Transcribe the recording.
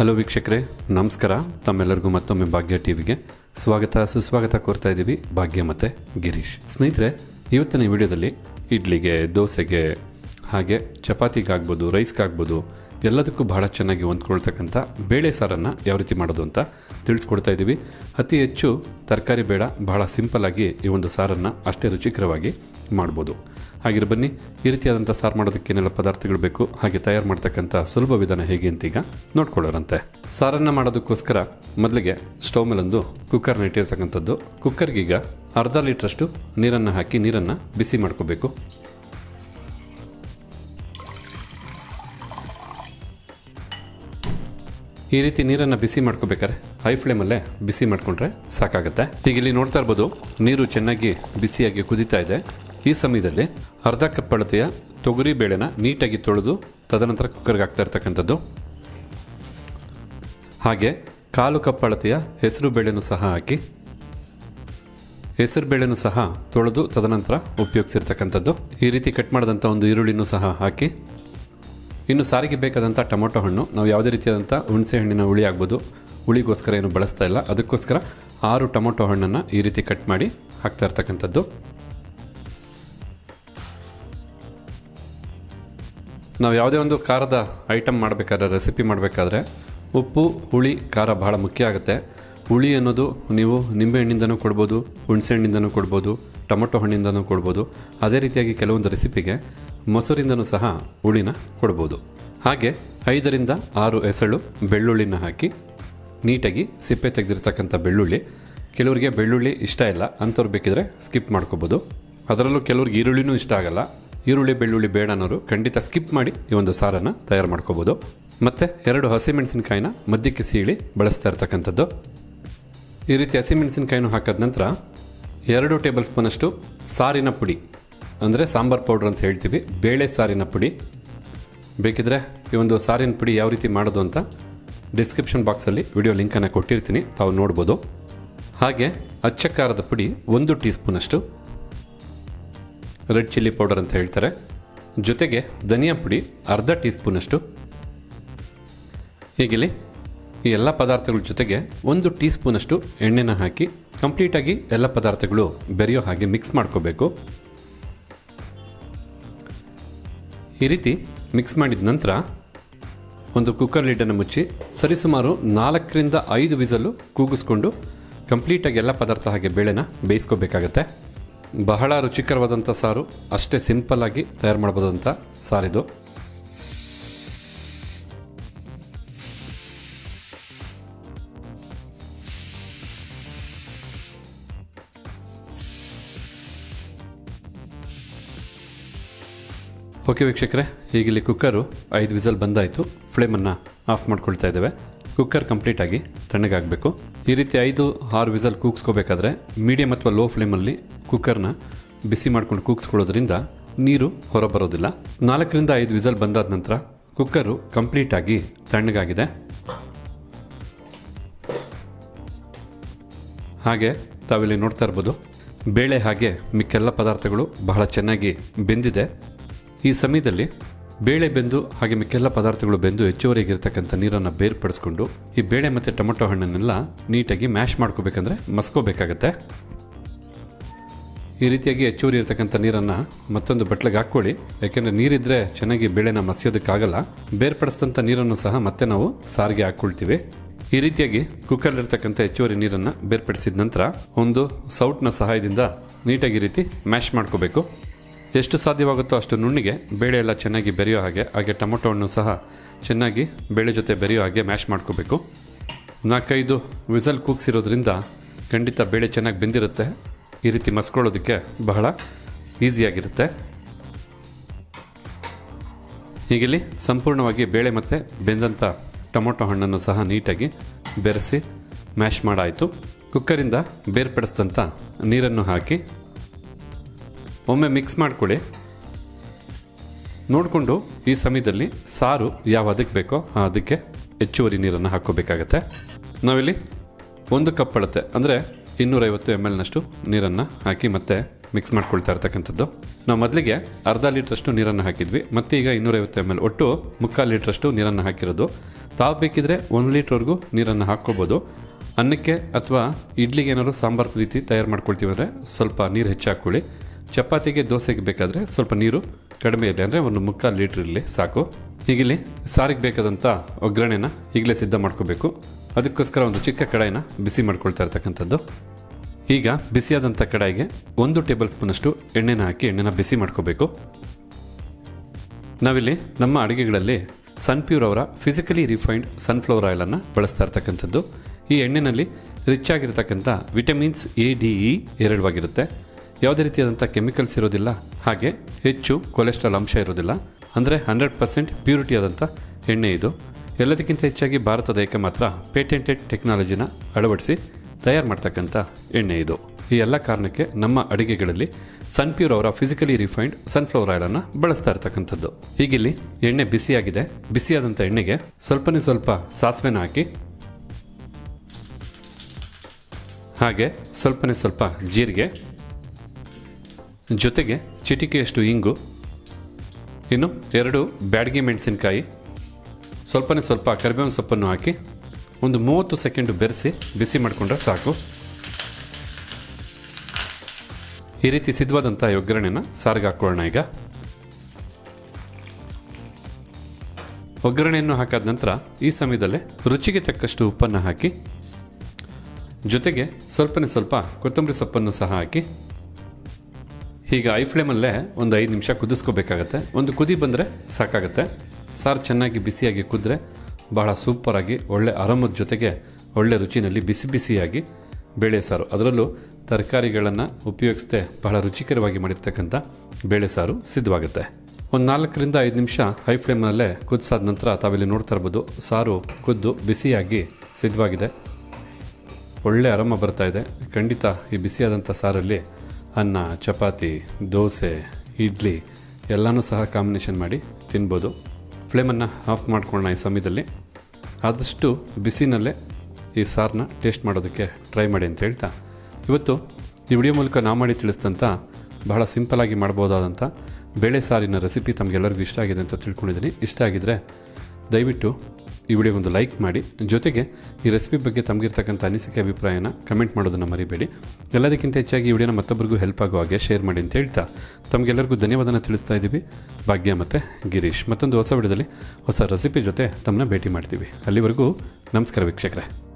Hello ವೀಕ್ಷಕರೇ, ನಮಸ್ಕಾರ. ತಮ್ಮೆಲ್ಲರಿಗೂ ಮತ್ತೊಮ್ಮೆ ಭಾಗ್ಯ ಟಿವಿಗೆ ಸ್ವಾಗತ, ಸುಸ್ವಾಗತ ಕೋರ್ತಾ ಇದ್ದೀವಿ ಭಾಗ್ಯ ಮತ್ತೆ ಗಿರೀಶ್. ಸ್ನೇಹಿತರೆ, ಇವತ್ತಿನ ವಿಡಿಯೋದಲ್ಲಿ ಇಡ್ಲಿಗೆ, ದೋಸೆಗೆ ಹಾಗೆ ಚಪಾತಿಗಾಗ್ಬೋದು, ರೈಸ್ಗಾಗ್ಬೋದು ಎಲ್ಲದಕ್ಕೂ ಬಹಳ ಚೆನ್ನಾಗಿ ಹೊಂದ್ಕೊಳ್ತಕ್ಕಂಥ ಬೇಳೆ ಸಾರನ್ನು ಯಾವ ರೀತಿ ಮಾಡೋದು ಅಂತ ತಿಳಿಸ್ಕೊಡ್ತಾ ಇದ್ದೀವಿ. ಅತಿ ಹೆಚ್ಚು ತರಕಾರಿ ಬೇಡ, ಬಹಳ ಸಿಂಪಲ್ಲಾಗಿ ಈ ಒಂದು ಸಾರನ್ನು ಅಷ್ಟೇ ರುಚಿಕರವಾಗಿ ಮಾಡ್ಬೋದು. ಹಾಗಿರ ಬನ್ನಿ, ಈ ರೀತಿಯಾದಂಥ ಸಾರು ಮಾಡೋದಕ್ಕೆ ಏನೆಲ್ಲ ಪದಾರ್ಥಗಳು ಬೇಕು, ಹಾಗೆ ತಯಾರು ಮಾಡ್ತಕ್ಕಂಥ ಸುಲಭ ವಿಧಾನ ಹೇಗೆ ಅಂತ ಈಗ ನೋಡ್ಕೊಳ್ಳೋರಂತೆ ಸಾರನ್ನು ಮಾಡೋದಕ್ಕೋಸ್ಕರ ಮೊದಲಿಗೆ ಸ್ಟವ್ ಮೇಲೊಂದು ಕುಕ್ಕರ್ನ ಇಟ್ಟಿರ್ತಕ್ಕಂಥದ್ದು. ಕುಕ್ಕರ್ಗೀಗ ಅರ್ಧ ಲೀಟ್ರಷ್ಟು ನೀರನ್ನು ಹಾಕಿ ನೀರನ್ನು ಬಿಸಿ ಮಾಡ್ಕೋಬೇಕು. ಈ ರೀತಿ ನೀರನ್ನು ಬಿಸಿ ಮಾಡ್ಕೋಬೇಕಾದ್ರೆ ಹೈ ಫ್ಲೇಮಲ್ಲೇ ಬಿಸಿ ಮಾಡಿಕೊಂಡ್ರೆ ಸಾಕಾಗುತ್ತೆ. ಈಗ ಇಲ್ಲಿ ನೋಡ್ತಾ ಇರ್ಬೋದು, ನೀರು ಚೆನ್ನಾಗಿ ಬಿಸಿಯಾಗಿ ಕುದೀತಾ ಇದೆ. ಈ ಸಮಯದಲ್ಲಿ ಅರ್ಧ ಕಪ್ ಅಳತೆಯ ತೊಗರಿ ಬೇಳೆನ ನೀಟಾಗಿ ತೊಳೆದು ತದನಂತರ ಕುಕ್ಕರ್ಗೆ ಹಾಕ್ತಾ ಇರ್ತಕ್ಕಂಥದ್ದು. ಹಾಗೆ ಕಾಲು ಕಪ್ ಅಳತೆಯ ಹೆಸರು ಬೇಳೆನೂ ಸಹ ಹಾಕಿ, ಹೆಸರು ಬೇಳೆನೂ ಸಹ ತೊಳೆದು ತದನಂತರ ಉಪಯೋಗಿಸಿರ್ತಕ್ಕಂಥದ್ದು. ಈ ರೀತಿ ಕಟ್ ಮಾಡಿದಂಥ ಒಂದು ಈರುಳ್ಳಿನೂ ಸಹ ಹಾಕಿ ಇನ್ನು ಸಾರಿಗೆ ಬೇಕಾದಂಥ ಟೊಮೊಟೊ ಹಣ್ಣು, ನಾವು ಯಾವುದೇ ರೀತಿಯಾದಂಥ ಹುಣಸೆ ಹಣ್ಣಿನ ಹುಳಿ ಆಗ್ಬೋದು. ಹುಳಿಗೋಸ್ಕರ ಏನು ಬಳಸ್ತಾ ಇಲ್ಲ. ಅದಕ್ಕೋಸ್ಕರ ಆರು ಟೊಮೊಟೊ ಹಣ್ಣನ್ನು ಈ ರೀತಿ ಕಟ್ ಮಾಡಿ ಹಾಕ್ತಾ ಇರ್ತಕ್ಕಂಥದ್ದು. ನಾವು ಯಾವುದೇ ಒಂದು ಖಾರದ ಐಟಮ್ ಮಾಡಬೇಕಾದ್ರೆ ರೆಸಿಪಿ ಮಾಡಬೇಕಾದ್ರೆ ಉಪ್ಪು, ಹುಳಿ, ಖಾರ ಬಹಳ ಮುಖ್ಯ ಆಗುತ್ತೆ. ಹುಳಿ ಅನ್ನೋದು ನೀವು ನಿಂಬೆಹಣ್ಣಿಂದನೂ ಕೊಡ್ಬೋದು, ಹುಣಸೆ ಹಣ್ಣಿಂದನೂ ಕೊಡ್ಬೋದು, ಟೊಮೊಟೊ ಹಣ್ಣಿಂದನೂ ಕೊಡ್ಬೋದು. ಅದೇ ರೀತಿಯಾಗಿ ಕೆಲವೊಂದು ರೆಸಿಪಿಗೆ ಮೊಸರಿಂದನೂ ಸಹ ಹುಳಿನ ಕೊಡ್ಬೋದು. ಹಾಗೆ ಐದರಿಂದ ಆರು ಎಸಳು ಬೆಳ್ಳುಳ್ಳಿನ ಹಾಕಿ ನೀಟಾಗಿ ಸಿಪ್ಪೆ ತೆಗೆದಿರ್ತಕ್ಕಂಥ ಬೆಳ್ಳುಳ್ಳಿ. ಕೆಲವರಿಗೆ ಬೆಳ್ಳುಳ್ಳಿ ಇಷ್ಟ ಇಲ್ಲ, ಅಂಥವ್ರು ಬೇಕಿದ್ರೆ ಸ್ಕಿಪ್ ಮಾಡ್ಕೋಬೋದು. ಅದರಲ್ಲೂ ಕೆಲವ್ರಿಗೆ ಈರುಳ್ಳಿನೂ ಇಷ್ಟ ಆಗಲ್ಲ. ಈರುಳ್ಳಿ, ಬೆಳ್ಳುಳ್ಳಿ ಬೇಡ ಅನ್ನೋರು ಖಂಡಿತ ಸ್ಕಿಪ್ ಮಾಡಿ ಈ ಒಂದು ಸಾರನ್ನು ತಯಾರು ಮಾಡ್ಕೋಬೋದು. ಮತ್ತು ಎರಡು ಹಸಿಮೆಣಸಿನಕಾಯಿನ ಮಧ್ಯಕ್ಕೆ ಸೀಳಿ ಬಳಸ್ತಾ ಇರ್ತಕ್ಕಂಥದ್ದು. ಈ ರೀತಿ ಹಸಿಮೆಣಸಿನಕಾಯಿನೂ ಹಾಕಿದ ನಂತರ ಎರಡು ಟೇಬಲ್ ಸ್ಪೂನಷ್ಟು ಸಾರಿನ ಪುಡಿ ಅಂದರೆ ಸಾಂಬಾರ್ ಪೌಡ್ರ್ ಅಂತ ಹೇಳ್ತೀವಿ. ಬೇಳೆ ಸಾರಿನ ಪುಡಿ. ಬೇಕಿದ್ರೆ ಈ ಒಂದು ಸಾರಿನ ಪುಡಿ ಯಾವ ರೀತಿ ಮಾಡೋದು ಅಂತ ಡಿಸ್ಕ್ರಿಪ್ಷನ್ ಬಾಕ್ಸಲ್ಲಿ ವಿಡಿಯೋ ಲಿಂಕನ್ನು ಕೊಟ್ಟಿರ್ತೀನಿ. ತಾವು ನೋಡ್ಬೋದು. ಹಾಗೆ ಅಚ್ಚ ಖಾರದ ಪುಡಿ ಒಂದು ಟೀ ಸ್ಪೂನಷ್ಟು ರೆಡ್ ಚಿಲ್ಲಿ ಪೌಡರ್ ಅಂತ ಹೇಳ್ತಾರೆ. ಜೊತೆಗೆ ಧನಿಯಾ ಪುಡಿ ಅರ್ಧ ಟೀ ಸ್ಪೂನಷ್ಟು ಹೀಗಿಲ್ಲಿ ಈ ಎಲ್ಲ ಪದಾರ್ಥಗಳ ಜೊತೆಗೆ ಒಂದು ಟೀ ಸ್ಪೂನಷ್ಟು ಎಣ್ಣೆನ ಹಾಕಿ ಕಂಪ್ಲೀಟಾಗಿ ಎಲ್ಲ ಪದಾರ್ಥಗಳು ಬೆರೆಯೋ ಹಾಗೆ ಮಿಕ್ಸ್ ಮಾಡ್ಕೋಬೇಕು. ಈ ರೀತಿ ಮಿಕ್ಸ್ ಮಾಡಿದ ನಂತರ ಒಂದು ಕುಕ್ಕರ್ ಲಿಡ್ಡನ್ನು ಮುಚ್ಚಿ ಸರಿಸುಮಾರು ನಾಲ್ಕರಿಂದ ಐದು ವಿಸಲು ಕೂಗಿಸ್ಕೊಂಡು ಕಂಪ್ಲೀಟಾಗಿ ಎಲ್ಲ ಪದಾರ್ಥ ಹಾಗೆ ಬೇಳೆನ ಬೇಯಿಸ್ಕೋಬೇಕಾಗತ್ತೆ. ಬಹಳ ರುಚಿಕರವಾದಂಥ ಸಾರು, ಅಷ್ಟೇ ಸಿಂಪಲ್ಲಾಗಿ ತಯಾರು ಮಾಡ್ಬೋದಂಥ ಸಾರಿದು. ಓಕೆ ವೀಕ್ಷಕರೇ ಈಗ ಇಲ್ಲಿ ಕುಕ್ಕರು ಐದು ವಿಸಲ್ ಬಂದಾಯಿತು. ಫ್ಲೇಮನ್ನು ಆಫ್ ಮಾಡ್ಕೊಳ್ತಾ ಇದ್ದೇವೆ. ಕುಕ್ಕರ್ ಕಂಪ್ಲೀಟಾಗಿ ತಣ್ಣಗಾಗಬೇಕು ಈ ರೀತಿ ಐದು, ಆರು ವಿಸಲ್ ಕೂಗಿಸ್ಕೋಬೇಕಾದ್ರೆ ಮೀಡಿಯಮ್ ಅಥವಾ ಲೋ ಫ್ಲೇಮಲ್ಲಿ ಕುಕ್ಕರ್ನ ಬಿಸಿ ಮಾಡ್ಕೊಂಡು ಕೂಗಿಸ್ಕೊಳ್ಳೋದ್ರಿಂದ ನೀರು ಹೊರಬರೋದಿಲ್ಲ. ನಾಲ್ಕರಿಂದ ಐದು ವಿಸಲ್ ಬಂದಾದ ನಂತರ ಕುಕ್ಕರು ಕಂಪ್ಲೀಟಾಗಿ ತಣ್ಣಗಾಗಿದೆ ಹಾಗೆ ತಾವಿಲ್ಲಿ ನೋಡ್ತಾ ಇರ್ಬೋದು. ಬೇಳೆ ಹಾಗೆ ಮಿಕ್ಕೆಲ್ಲ ಪದಾರ್ಥಗಳು ಬಹಳ ಚೆನ್ನಾಗಿ ಬೆಂದಿದೆ. ಈ ಸಮಯದಲ್ಲಿ ಬೇಳೆ ಬೆಂದು ಹಾಗೆ ಮಿಕ್ಕೆಲ್ಲ ಪದಾರ್ಥಗಳು ಬೆಂದು ಹೆಚ್ಚುವರಿಗಿರ್ತಕ್ಕಂಥ ನೀರನ್ನು ಬೇರ್ಪಡಿಸ್ಕೊಂಡು ಈ ಬೇಳೆ ಮತ್ತು ಟೊಮೊಟೊ ಹಣ್ಣನ್ನೆಲ್ಲ ನೀಟಾಗಿ ಮ್ಯಾಶ್ ಮಾಡ್ಕೋಬೇಕಂದ್ರೆ ಮಸ್ಕೋಬೇಕಾಗತ್ತೆ ಈ ರೀತಿಯಾಗಿ ಹೆಚ್ಚುವರಿ ಇರತಕ್ಕಂಥ ನೀರನ್ನು ಮತ್ತೊಂದು ಬಟ್ಲಿಗೆ ಹಾಕ್ಕೊಳ್ಳಿ. ಯಾಕೆಂದರೆ ನೀರಿದ್ದರೆ ಚೆನ್ನಾಗಿ ಬೇಳೆನ ಮಸಿಯೋದಕ್ಕಾಗಲ್ಲ. ಬೇರ್ಪಡಿಸಿದಂಥ ನೀರನ್ನು ಸಹ ಮತ್ತೆ ನಾವು ಸಾರಿಗೆ ಹಾಕ್ಕೊಳ್ತೀವಿ. ಈ ರೀತಿಯಾಗಿ ಕುಕ್ಕರ್ಲಿರ್ತಕ್ಕಂಥ ಹೆಚ್ಚುವರಿ ನೀರನ್ನು ಬೇರ್ಪಡಿಸಿದ ನಂತರ ಒಂದು ಸೌಟ್ನ ಸಹಾಯದಿಂದ ನೀಟಾಗಿ ರೀತಿ ಮ್ಯಾಶ್ ಮಾಡ್ಕೋಬೇಕು. ಎಷ್ಟು ಸಾಧ್ಯವಾಗುತ್ತೋ ಅಷ್ಟು ನುಣ್ಣಿಗೆ ಬೇಳೆ ಎಲ್ಲ ಚೆನ್ನಾಗಿ ಬೆರೆಯೋ ಹಾಗೆ ಹಾಗೆ ಟೊಮೊಟೊ ಹಣ್ಣು ಸಹ ಚೆನ್ನಾಗಿ ಬೇಳೆ ಜೊತೆ ಬೆರೆಯೋ ಹಾಗೆ ಮ್ಯಾಶ್ ಮಾಡ್ಕೋಬೇಕು. ನಾಲ್ಕೈದು ವಿಸಲ್ ಕೂಗ್ಸಿರೋದ್ರಿಂದ ಖಂಡಿತ ಬೇಳೆ ಚೆನ್ನಾಗಿ ಬೆಂದಿರುತ್ತೆ. ಈ ರೀತಿ ಮಸ್ಕೊಳ್ಳೋದಕ್ಕೆ ಬಹಳ ಈಸಿಯಾಗಿರುತ್ತೆ. ಹೀಗಿಲ್ಲಿ ಸಂಪೂರ್ಣವಾಗಿ ಬೇಳೆ ಮತ್ತು ಬೆಂದಂಥ ಟೊಮೊಟೊ ಹಣ್ಣನ್ನು ಸಹ ನೀಟಾಗಿ ಬೆರೆಸಿ ಮ್ಯಾಶ್ ಮಾಡಾಯಿತು. ಕುಕ್ಕರಿಂದ ಬೇರ್ಪಡಿಸಿದಂಥ ನೀರನ್ನು ಹಾಕಿ ಒಮ್ಮೆ ಮಿಕ್ಸ್ ಮಾಡ್ಕೊಳ್ಳಿ. ನೋಡಿಕೊಂಡು ಈ ಸಮಯದಲ್ಲಿ ಸಾರು ಯಾವ ಅದಕ್ಕೆ ಬೇಕೋ ಆ ಅದಕ್ಕೆ ಹೆಚ್ಚುವರಿ ನೀರನ್ನು ಹಾಕ್ಕೋಬೇಕಾಗತ್ತೆ. ನಾವಿಲ್ಲಿ ಒಂದು ಕಪ್ ಅಳತೆ, ಅಂದರೆ ಇನ್ನೂರೈವತ್ತು ಎಂ ಎಲ್ನಷ್ಟು ನೀರನ್ನು ಹಾಕಿ ಮತ್ತೆ ಮಿಕ್ಸ್ ಮಾಡ್ಕೊಳ್ತಾ ಇರ್ತಕ್ಕಂಥದ್ದು. ನಾವು ಮೊದಲಿಗೆ ಅರ್ಧ ಲೀಟ್ರಷ್ಟು ನೀರನ್ನು ಹಾಕಿದ್ವಿ, ಮತ್ತೆ ಈಗ ಇನ್ನೂರೈವತ್ತು ಎಂ ಎಲ್ ಒಟ್ಟು ಮುಕ್ಕಾಲು ಲೀಟ್ರಷ್ಟು ನೀರನ್ನು ಹಾಕಿರೋದು. ತಾವು ಬೇಕಿದ್ರೆ ಒಂದು ಲೀಟ್ರ್ವರೆಗೂ ನೀರನ್ನು ಹಾಕ್ಕೋಬೋದು. ಅನ್ನಕ್ಕೆ ಅಥವಾ ಇಡ್ಲಿಗೆ ಏನಾದ್ರು ಸಾಂಬಾರು ರೀತಿ ತಯಾರು ಮಾಡ್ಕೊಳ್ತೀವಿ ಅಂದರೆ ಸ್ವಲ್ಪ ನೀರು ಹೆಚ್ಚು ಹಾಕ್ಕೊಳ್ಳಿ ಚಪಾತಿಗೆ ದೋಸೆಗೆ ಬೇಕಾದರೆ ಸ್ವಲ್ಪ ನೀರು ಕಡಿಮೆ ಇರಲಿ ಅಂದರೆ ಒಂದು ಮುಕ್ಕಾಲು ಲೀಟ್ರ್ ಇರಲಿ, ಸಾಕು. ಈಗಿಲ್ಲಿ ಸಾರಿಗೆ ಬೇಕಾದಂಥ ಒಗ್ಗರಣೆನ ಈಗಲೇ ಸಿದ್ಧ ಮಾಡ್ಕೋಬೇಕು. ಅದಕ್ಕೋಸ್ಕರ ಒಂದು ಚಿಕ್ಕ ಕಡಾಯಿನ ಬಿಸಿ ಮಾಡ್ಕೊಳ್ತಾ ಇರ್ತಕ್ಕಂಥದ್ದು. ಈಗ ಬಿಸಿಯಾದಂಥ ಕಡಾಯಿಗೆ ಒಂದು ಟೇಬಲ್ ಸ್ಪೂನಷ್ಟು ಎಣ್ಣೆನ ಹಾಕಿ ಎಣ್ಣೆನ ಬಿಸಿ ಮಾಡ್ಕೋಬೇಕು. ನಾವಿಲ್ಲಿ ನಮ್ಮ ಅಡುಗೆಗಳಲ್ಲಿ ಸನ್ಪ್ಯೂರ್ ಅವರ ಫಿಸಿಕಲಿ ರಿಫೈನ್ಡ್ ಸನ್ಫ್ಲವರ್ ಆಯಿಲನ್ನು ಬಳಸ್ತಾ ಇರ್ತಕ್ಕಂಥದ್ದು. ಈ ಎಣ್ಣೆನಲ್ಲಿ ರಿಚ್ ಆಗಿರತಕ್ಕಂಥ ವಿಟಮಿನ್ಸ್ ಎ, ಡಿ, ಇ ಎರಡವಾಗಿರುತ್ತೆ. ಯಾವುದೇ ರೀತಿಯಾದಂಥ ಕೆಮಿಕಲ್ಸ್ ಇರೋದಿಲ್ಲ, ಹಾಗೆ ಹೆಚ್ಚು ಕೊಲೆಸ್ಟ್ರಾಲ್ ಅಂಶ ಇರೋದಿಲ್ಲ. ಅಂದರೆ ಹಂಡ್ರೆಡ್ ಪರ್ಸೆಂಟ್ ಪ್ಯೂರಿಟಿ ಆದಂಥ ಎಣ್ಣೆ ಇದು. ಎಲ್ಲದಕ್ಕಿಂತ ಹೆಚ್ಚಾಗಿ ಭಾರತದ ಏಕೆ ಮಾತ್ರ ಪೇಟೆಂಟೆಡ್ ಟೆಕ್ನಾಲಜಿನ ಅಳವಡಿಸಿ ತಯಾರು ಮಾಡ್ತಕ್ಕಂಥ ಎಣ್ಣೆ ಇದು. ಈ ಎಲ್ಲ ಕಾರಣಕ್ಕೆ ನಮ್ಮ ಅಡುಗೆಗಳಲ್ಲಿ ಸನ್ಪ್ಯೂರ್ ಅವರ ಫಿಸಿಕಲಿ ರಿಫೈನ್ಡ್ ಸನ್ಫ್ಲವರ್ ಆಯಿಲನ್ನು ಬಳಸ್ತಾ ಇರ್ತಕ್ಕಂಥದ್ದು. ಹೀಗಿಲ್ಲಿ ಎಣ್ಣೆ ಬಿಸಿಯಾಗಿದೆ. ಬಿಸಿಯಾದಂಥ ಎಣ್ಣೆಗೆ ಸ್ವಲ್ಪನೇ ಸ್ವಲ್ಪ ಸಾಸಿವೆನ ಹಾಕಿ, ಹಾಗೆ ಸ್ವಲ್ಪನೇ ಸ್ವಲ್ಪ ಜೀರಿಗೆ ಜೊತೆಗೆ ಚಿಟಿಕೆಯಷ್ಟು ಇಂಗು, ಇನ್ನು ಎರಡು ಬ್ಯಾಡಗಿ ಮೆಣಸಿನಕಾಯಿ. ಸ್ವಲ್ಪನೇ ಸ್ವಲ್ಪ, ಕರಿಬೇವಿನ ಸೊಪ್ಪನ್ನು ಹಾಕಿ ಒಂದು ಮೂವತ್ತು ಸೆಕೆಂಡು ಬೆರೆಸಿ, ಬಿಸಿ ಮಾಡಿಕೊಂಡ್ರೆ ಸಾಕು. ಈ ರೀತಿ ಸಿದ್ಧವಾದಂಥ ಒಗ್ಗರಣೆನ ಸಾರಿಗೆ ಹಾಕ್ಕೊಳ್ಳೋಣ ಈಗ. ಒಗ್ಗರಣೆಯನ್ನು ಹಾಕಾದ ನಂತರ ಈ ಸಮಯದಲ್ಲೇ ರುಚಿಗೆ ತಕ್ಕಷ್ಟು ಉಪ್ಪನ್ನು ಹಾಕಿ, ಜೊತೆಗೆ ಸ್ವಲ್ಪನೇ ಸ್ವಲ್ಪ ಕೊತ್ತಂಬರಿ ಸೊಪ್ಪನ್ನು ಸಹ ಹಾಕಿ ಈಗ ಐ ಫ್ಲೇಮಲ್ಲೇ ಒಂದು ಐದು ನಿಮಿಷ ಕುದಿಸ್ಕೋಬೇಕಾಗತ್ತೆ. ಒಂದು ಕುದಿ ಬಂದರೆ ಸಾಕಾಗುತ್ತೆ. ಸಾರು ಚೆನ್ನಾಗಿ ಬಿಸಿಯಾಗಿ ಕುದ್ರೆ ಬಹಳ ಸೂಪರಾಗಿ ಒಳ್ಳೆ ಆರಾಮದ ಜೊತೆಗೆ ಒಳ್ಳೆ ರುಚಿನಲ್ಲಿ ಬಿಸಿ ಬಿಸಿಯಾಗಿ ಬೇಳೆ ಸಾರು. ಅದರಲ್ಲೂ ತರಕಾರಿಗಳನ್ನು ಉಪಯೋಗಿಸದೆ ಬಹಳ ರುಚಿಕರವಾಗಿ ಮಾಡಿರ್ತಕ್ಕಂಥ ಬೇಳೆ ಸಾರು ಸಿದ್ಧವಾಗುತ್ತೆ. ಒಂದು ನಾಲ್ಕರಿಂದ ಐದು ನಿಮಿಷ ಹೈ ಫ್ಲೇಮ್ನಲ್ಲೇ ಕುದಿಸಾದ ನಂತರ ತಾವಿಲ್ಲಿ ನೋಡ್ತಾ ಇರ್ಬೋದು ಸಾರು ಕುದ್ದು ಬಿಸಿಯಾಗಿ ಸಿದ್ಧವಾಗಿದೆ. ಒಳ್ಳೆ ಆರಾಮ ಬರ್ತಾ ಇದೆ. ಖಂಡಿತ ಈ ಬಿಸಿಯಾದಂಥ ಸಾರಲ್ಲಿ ಅನ್ನ, ಚಪಾತಿ, ದೋಸೆ, ಇಡ್ಲಿ ಎಲ್ಲನೂ ಸಹ ಕಾಂಬಿನೇಷನ್ ಮಾಡಿ ತಿನ್ಬೋದು. ಫ್ಲೇಮನ್ನು ಆಫ್ ಮಾಡ್ಕೊಳ್ಳೋಣ ಈ ಸಮಯದಲ್ಲಿ. ಆದಷ್ಟು ಬಿಸಿನಲ್ಲೇ ಈ ಸಾರನ್ನ ಟೇಸ್ಟ್ ಮಾಡೋದಕ್ಕೆ ಟ್ರೈ ಮಾಡಿ ಅಂತ ಹೇಳ್ತಾ. ಇವತ್ತು ಈ ವಿಡಿಯೋ ಮೂಲಕ ನಾ ಮಾಡಿ ತಿಳಿಸಿದಂಥ ಬಹಳ ಸಿಂಪಲಾಗಿ ಮಾಡ್ಬೋದಾದಂಥ ಬೇಳೆ ಸಾರಿನ ರೆಸಿಪಿ ತಮಗೆಲ್ಲರಿಗೂ ಇಷ್ಟ ಆಗಿದೆ ಅಂತ ತಿಳ್ಕೊಂಡಿದ್ದೀನಿ. ಇಷ್ಟ ಆಗಿದ್ದರೆ ದಯವಿಟ್ಟು ಈ ವಿಡಿಯೋ ಒಂದು ಲೈಕ್ ಮಾಡಿ. ಜೊತೆಗೆ ಈ ರೆಸಿಪಿ ಬಗ್ಗೆ ತಮಗಿರ್ತಕ್ಕಂಥ ಅನಿಸಿಕೆ, ಅಭಿಪ್ರಾಯನ ಕಮೆಂಟ್ ಮಾಡೋದನ್ನು ಮರಿಬೇಡಿ. ಎಲ್ಲದಕ್ಕಿಂತ ಹೆಚ್ಚಾಗಿ ಈ ವಿಡಿಯೋನ ಮತ್ತೊಬ್ಬರಿಗೂ ಹೆಲ್ಪ್ ಆಗೋ ಹಾಗೆ ಶೇರ್ ಮಾಡಿ ಅಂತ ಹೇಳ್ತಾ ತಮಗೆಲ್ಲರಿಗೂ ಧನ್ಯವಾದನ ತಿಳಿಸ್ತಾ ಇದ್ದೀವಿ ಭಾಗ್ಯ ಮತ್ತು ಗಿರೀಶ್. ಮತ್ತೊಂದು ಹೊಸ ವಿಡಿಯೋದಲ್ಲಿ ಹೊಸ ರೆಸಿಪಿ ಜೊತೆ ತಮ್ಮನ್ನ ಭೇಟಿ ಮಾಡ್ತೀವಿ. ಅಲ್ಲಿವರೆಗೂ ನಮಸ್ಕಾರ ವೀಕ್ಷಕರೇ.